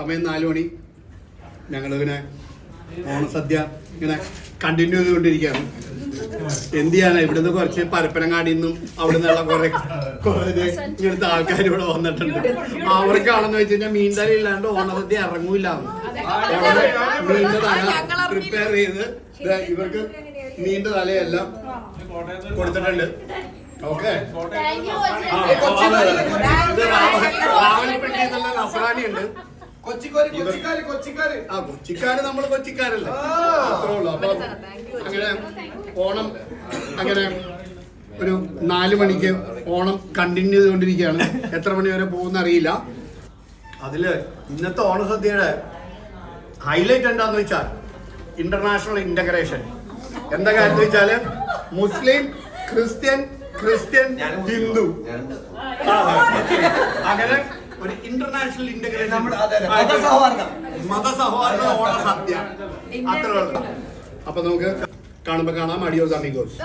സമയം നാലു മണി. ഞങ്ങളിങ്ങനെ ഓണസദ്യ ഇങ്ങനെ കണ്ടിന്യൂ ചെയ്തുകൊണ്ടിരിക്കുകയാണ്. എന്ത് ചെയ്യാനാ? ഇവിടുന്ന് കുറച്ച് പരപ്പനങ്ങാടി നിന്നും അവിടെ നിന്നുള്ള കുറെ കുറേ ഇങ്ങനത്തെ ആൾക്കാർ ഇവിടെ വന്നിട്ടുണ്ട്. അവർക്കാണെന്ന് വെച്ച് കഴിഞ്ഞാൽ മീൻതല ഇല്ലാണ്ട് ഓണസദ്യ ഇറങ്ങൂല. മീനിന്റെ തല പ്രിപ്പയർ ചെയ്ത് ഇവർക്ക് മീന്റെ തലയെല്ലാം കൊടുത്തിട്ടുണ്ട്. ഓക്കെ രാവണപ്പെട്ടി എന്നുള്ള നസ്രാണി ഉണ്ട് കൊച്ചിക്കാര് കൊച്ചിക്കാര് കൊച്ചിക്കാര്. ആ കൊച്ചിക്കാര് നമ്മൾ കൊച്ചിക്കാരല്ലേ? അത്രേ ഉള്ളൂ. അപ്പൊ അങ്ങനെ ഓണം അങ്ങനെ ഒരു നാല് മണിക്ക് ഓണം കണ്ടിന്യൂ ചെയ്തുകൊണ്ടിരിക്കുകയാണ്. എത്ര മണി വരെ പോകുന്ന അറിയില്ല. അതിൽ ഇന്നത്തെ ഓണസദ്യയുടെ ഹൈലൈറ്റ് എന്താന്ന് വെച്ചാൽ ഇന്റർനാഷണൽ ഇന്റഗ്രേഷൻ എന്താ കാര്യം വെച്ചാൽ മുസ്ലിം ക്രിസ്ത്യൻ ക്രിസ്ത്യൻ ഹിന്ദു. ആ, അങ്ങനെ ഒരു ഇന്റർനാഷണൽ ഇന്റഗ്രേഷൻ നമ്മുടെ അതെ, അതെ, മതസൗഹാർദ്ദം. മതസൗഹാർദ്ദ ഓണ സദ്യ. അത്ര അപ്പൊ നമുക്ക് കാണുമ്പോ കാണാം. Adios amigos.